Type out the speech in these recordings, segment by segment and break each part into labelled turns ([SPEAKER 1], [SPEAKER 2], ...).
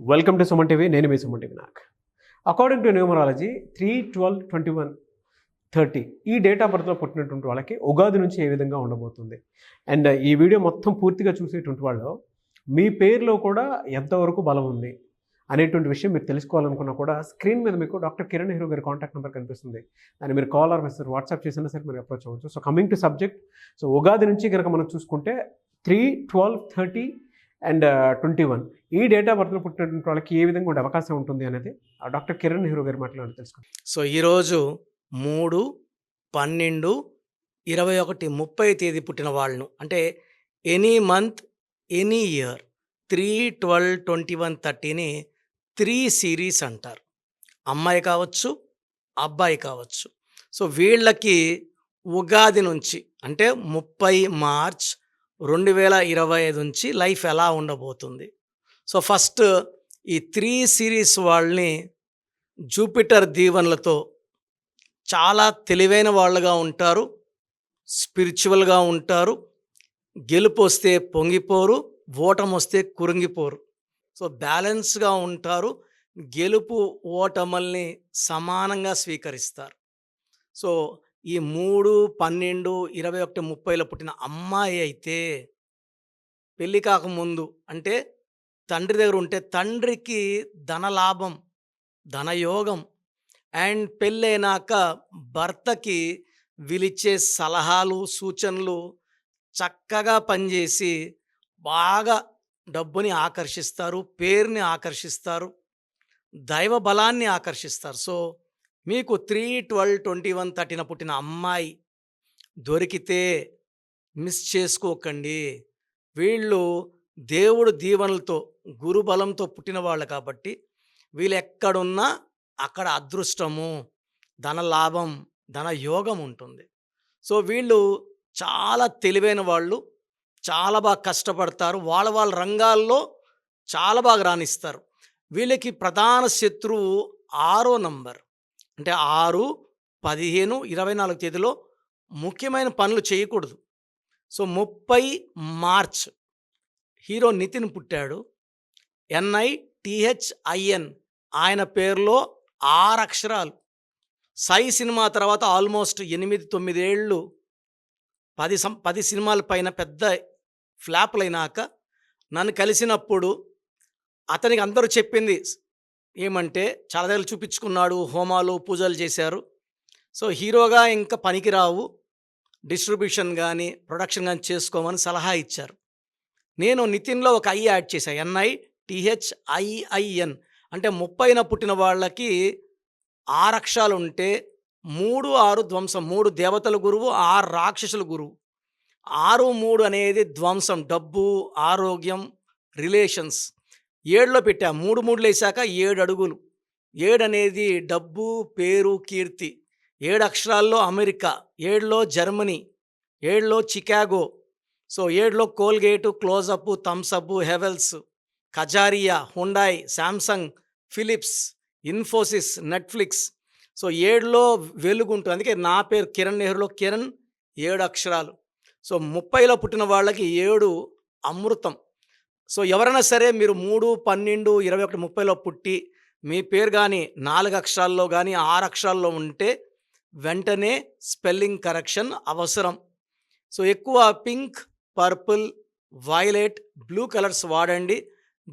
[SPEAKER 1] Welcome to Suman TV నేను మీ Suman TV నాక్ according to numerology three twelve twenty one thirty ఈ డేట్ ఆఫ్ బర్త్లో పుట్టినటువంటి వాళ్ళకి ఉగాది నుంచి ఏ విధంగా ఉండబోతుంది? అండ్ uh, ఈ వీడియో మొత్తం పూర్తిగా చూసేటువంటి వాళ్ళు మీ పేరులో కూడా ఎంతవరకు బలం ఉంది అనేటువంటి విషయం మీరు తెలుసుకోవాలనుకున్నా కూడా స్క్రీన్ మీద మీకు డాక్టర్ కిరణ్ హీరో గారి కాంటాక్ట్ నెంబర్ కనిపిస్తుంది. దాన్ని మీరు కాల్ ఆర్ మెసేజ్ వాట్సాప్ చేసినా సరే మీరు అప్రోచ్ అవ్వచ్చు. So coming to subject so Ugadi నుంచి కనుక మనం చూసుకుంటే three twelve thirty and twenty one. ఈ డేట్ ఆఫ్ బర్త్లో పుట్టినటువంటి వాళ్ళకి ఏ విధంగా ఉండే అవకాశం ఉంటుంది అనేది ఆ డాక్టర్ కిరణ్ నెహ్రూ గారి మాట్లాడి తెలుసుకోండి
[SPEAKER 2] సో ఈరోజు మూడు పన్నెండు ఇరవై ఒకటి ముప్పై తేదీ పుట్టిన వాళ్ళను. అంటే any month any year three twelve twenty one థర్టీని three series అంటారు. అమ్మాయి కావచ్చు అబ్బాయి కావచ్చు. సో వీళ్ళకి ఉగాది నుంచి అంటే ముప్పై మార్చ్ రెండు వేల ఇరవై ఐదు నుంచి లైఫ్ ఎలా ఉండబోతుంది? సో ఫస్ట్ ఈ త్రీ సిరీస్ వాళ్ళని జూపిటర్ దీవెనలతో చాలా తెలివైన వాళ్ళుగా ఉంటారు స్పిరిచువల్గా ఉంటారు గెలుపు వస్తే పొంగిపోరు ఓటం వస్తే కురింగిపోరు. సో బ్యాలెన్స్గా ఉంటారు గెలుపు ఓటమల్ని సమానంగా స్వీకరిస్తారు. సో ఈ మూడు పన్నెండు ఇరవై ఒకటి ముప్పైలో పుట్టిన అమ్మాయి అయితే పెళ్ళి కాకముందు అంటే తండ్రి దగ్గర ఉంటే తండ్రికి ధనలాభం ధనయోగం అండ్ పెళ్ళైనాక భర్తకి విలిచే సలహాలు సూచనలు చక్కగా పనిచేసి బాగా డబ్బుని ఆకర్షిస్తారు పేరుని ఆకర్షిస్తారు దైవ బలాన్ని ఆకర్షిస్తారు. సో మీకు త్రీ ట్వెల్వ్ ట్వంటీ వన్ థర్టీన పుట్టిన అమ్మాయి దొరికితే మిస్ చేసుకోకండి. వీళ్ళు దేవుడు దీవెనలతో గురుబలంతో పుట్టిన వాళ్ళు కాబట్టి వీళ్ళు ఎక్కడున్నా అక్కడ అదృష్టము ధన లాభం ధన యోగం ఉంటుంది. సో వీళ్ళు చాలా తెలివైన వాళ్ళు చాలా బాగా కష్టపడతారు వాళ్ళ వాళ్ళ రంగాల్లో చాలా బాగా రాణిస్తారు. వీళ్ళకి ప్రధాన శత్రువు ఆరో నంబర్. అంటే ఆరు పదిహేను ఇరవై నాలుగు తేదీలో ముఖ్యమైన పనులు చేయకూడదు. సో ముప్పై మార్చ్ హీరో నితిన్ పుట్టాడు. ఎన్ఐ టిహెచ్ఐఎన్ ఆయన పేరులో ఆరు అక్షరాలు. సై సినిమా తర్వాత ఆల్మోస్ట్ ఎనిమిది తొమ్మిది ఏళ్ళు పది సం పది సినిమాల పైన పెద్ద ఫ్లాప్లు అయినాక నన్ను కలిసినప్పుడు అతనికి అందరూ చెప్పింది ఏమంటే చాలా దగ్గర చూపించుకున్నాడు హోమాలు పూజలు చేశారు. సో హీరోగా ఇంకా పనికిరావు డిస్ట్రిబ్యూషన్ కానీ ప్రొడక్షన్ కానీ చేసుకోమని సలహా ఇచ్చారు. నేను నితిన్లో ఒక ఐ యాడ్ చేశాను N I T H I I N అంటే ముప్పైన పుట్టిన వాళ్ళకి ఆరక్షాలు ఉంటే మూడు ఆరు ధ్వంసం మూడు దేవతల గురువు ఆరు రాక్షసుల గురువు. ఆరు మూడు అనేది ధ్వంసం డబ్బు ఆరోగ్యం రిలేషన్స్. ఏడులో పెట్టా. మూడు మూడులు వేసాక ఏడు అడుగులు. ఏడు అనేది డబ్బు పేరు కీర్తి. ఏడు అక్షరాల్లో అమెరికా. ఏడులో జర్మనీ. ఏడులో చికాగో. సో ఏడులో Colgate Closeup Thums Up Havells Kajaria Hyundai Samsung Philips Infosys Netflix. So ఏడులో వెలుగుంటుంది అందుకే నా పేరు కిరణ్ నెహ్రూలో కిరణ్ ఏడు అక్షరాలు. సో ముప్పైలో పుట్టిన వాళ్ళకి ఏడు అమృతం. సో ఎవరైనా సరే మీరు మూడు పన్నెండు ఇరవై ఒకటి ముప్పైలో పుట్టి మీ పేరు కానీ నాలుగు అక్షరాల్లో కానీ ఆరు అక్షరాల్లో ఉంటే వెంటనే స్పెల్లింగ్ కరెక్షన్ అవసరం. సో ఎక్కువ pink purple violet blue colours వాడండి.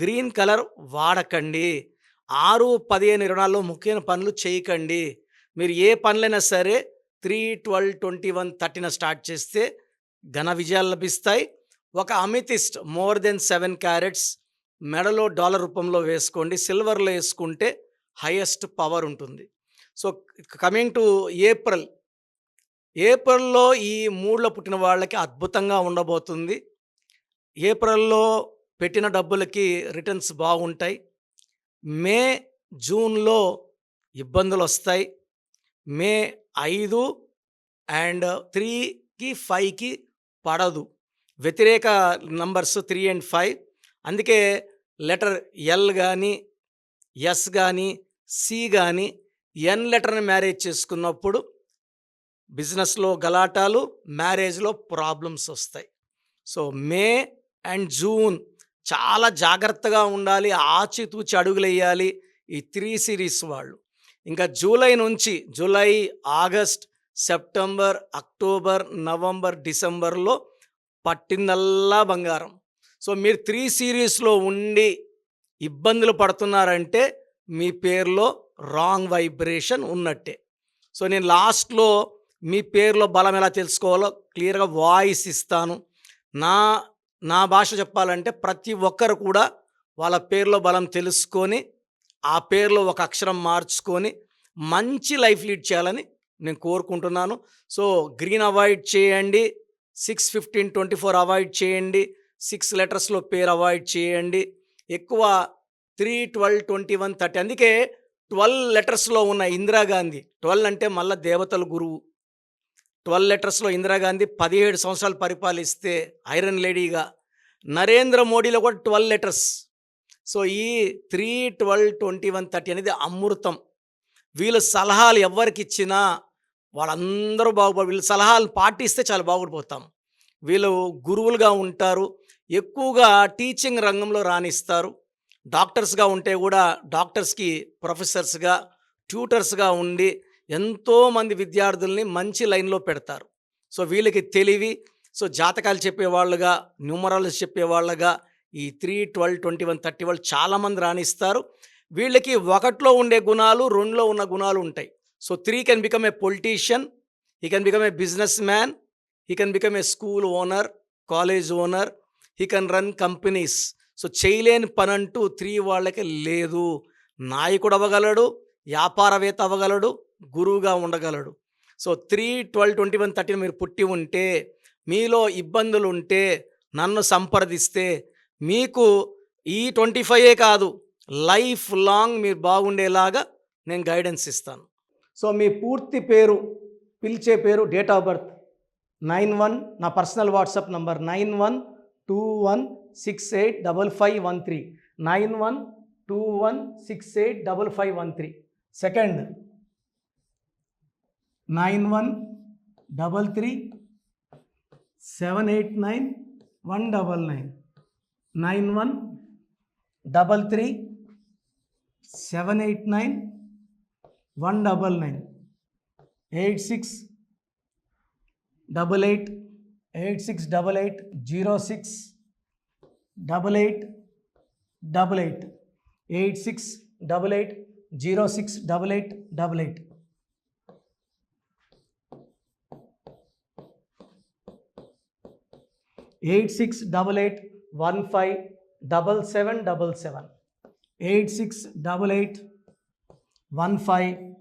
[SPEAKER 2] గ్రీన్ కలర్ వాడకండి. ఆరు పదిహేను ఇరవై నాలుగులో ముఖ్యమైన పనులు చేయకండి. మీరు ఏ పనులైనా సరే త్రీ ట్వెల్వ్ ట్వంటీ వన్ థర్టీన స్టార్ట్ చేస్తే ఘన విజయాలు లభిస్తాయి. ఒక amethyst more than seven carats మెడలో డాలర్ రూపంలో వేసుకోండి సిల్వర్లో వేసుకుంటే హైయెస్ట్ పవర్ ఉంటుంది. సో కమింగ్ టు ఏప్రిల్ ఏప్రిల్లో ఈ మూడులో పుట్టిన వాళ్ళకి అద్భుతంగా ఉండబోతుంది. ఏప్రిల్లో పెట్టిన డబ్బులకి రిటర్న్స్ బాగుంటాయి. మే జూన్లో ఇబ్బందులు వస్తాయి. మే ఐదు అండ్ త్రీకి ఫైవ్కి పడదు. వ్యతిరేక నంబర్స్ త్రీ అండ్ ఫైవ్. అందుకే లెటర్ ఎల్ కానీ ఎస్ కానీ సి కానీ ఎన్ లెటర్ని మ్యారేజ్ చేసుకున్నప్పుడు బిజినెస్లో గలాటాలు మ్యారేజ్లో ప్రాబ్లమ్స్ వస్తాయి. సో మే అండ్ జూన్ చాలా జాగ్రత్తగా ఉండాలి ఆచితూచి అడుగులేయాలి ఈ త్రీ సిరీస్ వాళ్ళు. ఇంకా జూలై నుంచి July August September October November డిసెంబర్లో పట్టిందల్లా బంగారం. సో మీరు త్రీ సిరీస్లో ఉండి ఇబ్బందులు పడుతున్నారంటే మీ పేరులో రాంగ్ వైబ్రేషన్ ఉన్నట్టే. సో నేను లాస్ట్లో మీ పేరులో బలం ఎలా తెలుసుకోవాలో క్లియర్గా వాయిస్ ఇస్తాను. నా నా భాష చెప్పాలంటే ప్రతి ఒక్కరు కూడా వాళ్ళ పేరులో బలం తెలుసుకొని ఆ పేరులో ఒక అక్షరం మార్చుకొని మంచి లైఫ్ లీడ్ చేయాలని నేను కోరుకుంటున్నాను. సో గ్రీన్ అవాయిడ్ చేయండి. Six fifteen twenty four avoid చేయండి సిక్స్ లెటర్స్లో పేరు అవాయిడ్ చేయండి. ఎక్కువ three twelve twenty one thirty అందుకే ట్వెల్వ్ లెటర్స్లో ఉన్న ఇందిరాగాంధీ ట్వెల్వ్ అంటే మళ్ళీ దేవతల గురువు. ట్వెల్వ్ లెటర్స్లో ఇందిరాగాంధీ పదిహేడు సంవత్సరాలు పరిపాలిస్తే ఐరన్ లేడీగా. నరేంద్ర మోడీలో కూడా ట్వెల్వ్ లెటర్స్ సో ఈ three twelve twenty one thirty అనేది అమృతం. వీళ్ళ సలహాలు ఎవరికి ఇచ్చినా వాళ్ళందరూ బాగుపడి వీళ్ళ సలహాలు పాటిస్తే చాలా బాగుపడిపోతాం. వీళ్ళు గురువులుగా ఉంటారు ఎక్కువగా టీచింగ్ రంగంలో రాణిస్తారు. డాక్టర్స్గా ఉంటే కూడా డాక్టర్స్కి ప్రొఫెసర్స్గా ట్యూటర్స్గా ఉండి ఎంతోమంది విద్యార్థుల్ని మంచి లైన్లో పెడతారు. సో వీళ్ళకి తెలివి సో జాతకాలు చెప్పేవాళ్ళుగా న్యూమరాలజీ చెప్పేవాళ్ళగా ఈ three twelve twenty one thirty వాళ్ళు చాలామంది రాణిస్తారు. వీళ్ళకి ఒకటిలో ఉండే గుణాలు రెండులో ఉన్న గుణాలు ఉంటాయి. So three can become a politician he can become a business man he can become a school owner college owner he can run companies so చేయలేని పని అంటూ త్రీ వాళ్ళకి లేదు. నాయకుడు అవ్వగలడు వ్యాపారవేత్త అవ్వగలడు గురువుగా ఉండగలడు. So three twelve twenty one thirteen మీరు పుట్టి ఉంటే మీలో ఇబ్బందులు ఉంటే నన్ను సంప్రదిస్తే మీకు ఈ ట్వంటీ ఫైవే కాదు లైఫ్ లాంగ్ మీరు బాగుండేలాగా నేను గైడెన్స్ ఇస్తాను.
[SPEAKER 3] సో మీ పూర్తి పేరు పిలిచే పేరు date of birth nine one నా personal WhatsApp number nine one two one six eight double five one three nine one two one six eight double five one three second nine one double three seven eight nine one double nine nine one double three seven eight nine one double nine eight six double eight eight six double eight zero six double eight double eight eight six double eight zero six double eight double eight. eight six double eight one five double seven double seven. eight six double eight one five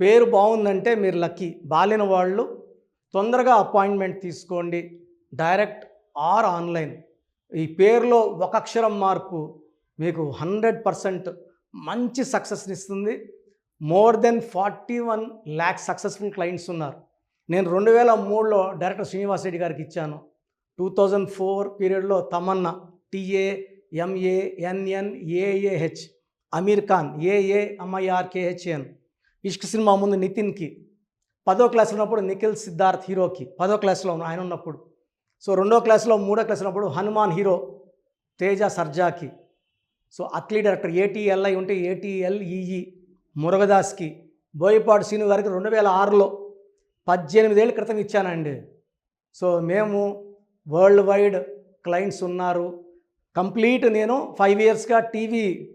[SPEAKER 3] పేరు బాగుందంటే మీరు lucky. బాలిన వాళ్ళు తొందరగా appointment తీసుకోండి. Direct or online. ఈ పేరులో ఒక అక్షరం మార్పు మీకు హండ్రెడ్ పర్సెంట్ మంచి సక్సెస్ని ఇస్తుంది. More than forty one lakhs successful clients ఉన్నారు. నేను రెండు వేల మూడులో డైరెక్టర్ శ్రీనివాస్ రెడ్డి గారికి ఇచ్చాను. టూ థౌజండ్ ఫోర్ పీరియడ్లో Tamanna T A M A N N A A H Aamir Khan A A M I R K H N Ishq cinema ముందు నితిన్కి. పదో క్లాస్లో ఉన్నప్పుడు నిఖిల్ సిద్ధార్థ్ హీరోకి. పదో క్లాస్లో ఉన్న- ఆయన ఉన్నప్పుడు. సో రెండో క్లాస్లో మూడో క్లాస్ ఉన్నప్పుడు Hanuman hero Teja సర్జాకి. So Atlee director A T L I ఉంటే A T L E E మురుగదాస్కి. Boyapati scene గారికి రెండు వేల ఆరులో పద్దెనిమిదేళ్ళ క్రితం ఇచ్చానండి. సో మేము వరల్డ్ వైడ్ క్లయింట్స్ ఉన్నారు. కంప్లీట్ నేను ఫైవ్ ఇయర్స్గా టీవీ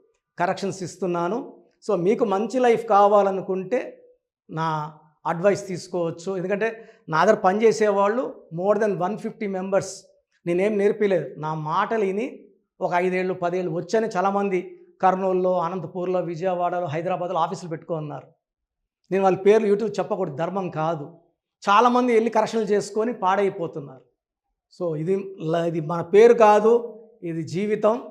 [SPEAKER 2] కరెక్షన్స్ ఇస్తున్నాను. సో మీకు మంచి లైఫ్ కావాలనుకుంటే నా అడ్వైస్ తీసుకోవచ్చు. ఎందుకంటే నా దగ్గర పనిచేసేవాళ్ళు more than one fifty members. నేనేం నేర్పలేదు. నా మాటలు విని ఒక ఐదేళ్ళు పదేళ్ళు వచ్చని చాలామంది కర్నూలులో అనంతపూర్లో విజయవాడలో హైదరాబాద్లో ఆఫీసులు పెట్టుకున్నారు. నేను వాళ్ళ పేర్లు యూట్యూబ్ చెప్పకూడదు. ధర్మం కాదు. చాలామంది వెళ్ళి కరెక్షన్లు చేసుకొని పాడైపోతున్నారు. సో ఇది ఇది మన పేరు కాదు. ఇది జీవితం.